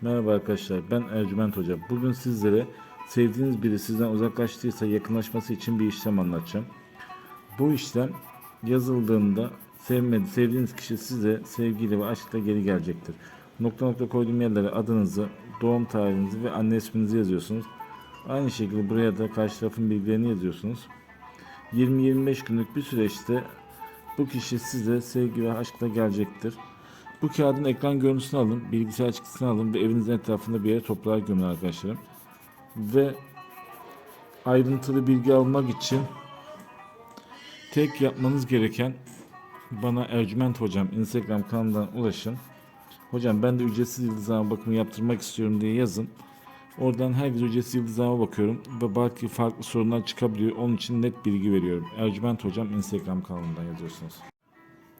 Merhaba arkadaşlar ben Ercüment Hoca. Bugün sizlere sevdiğiniz biri sizden uzaklaştıysa yakınlaşması için bir işlem anlatacağım. Bu işlem yazıldığında sevmedi, sevdiğiniz kişi size sevgiyle ve aşkla geri gelecektir. Nokta nokta koyduğum yerlere adınızı, doğum tarihinizi ve anne isminizi yazıyorsunuz. Aynı şekilde buraya da karşı tarafın bilgilerini yazıyorsunuz. 20-25 günlük bir süreçte bu kişi size sevgi ve aşkla gelecektir. Bu kağıdın ekran görüntüsünü alın, bilgisayar çıktısını alın ve evinizin etrafında bir yere toprağa gömün arkadaşlarım. Ve ayrıntılı bilgi almak için tek yapmanız gereken bana Ercüment Hocam Instagram kanalından ulaşın. Hocam ben de ücretsiz yıldızlama bakımı yaptırmak istiyorum diye yazın. Oradan herkes ücretsiz yıldızlama bakıyorum ve belki farklı sorunlar çıkabiliyor. Onun için net bilgi veriyorum. Ercüment Hocam Instagram kanalından yazıyorsunuz.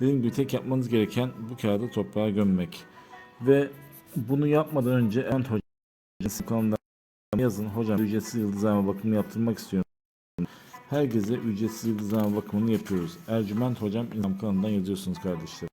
Dediğim gibi tek yapmanız gereken bu kağıdı toprağa gömmek. Ve bunu yapmadan önce Ent Hoca'nın kanalında yazın. Hocam ücretsiz yıldızlama bakımını yaptırmak istiyorum. Herkese ücretsiz yıldızlama bakımını yapıyoruz. Ercüment Hocam Instagram kanalından yazıyorsunuz kardeşler.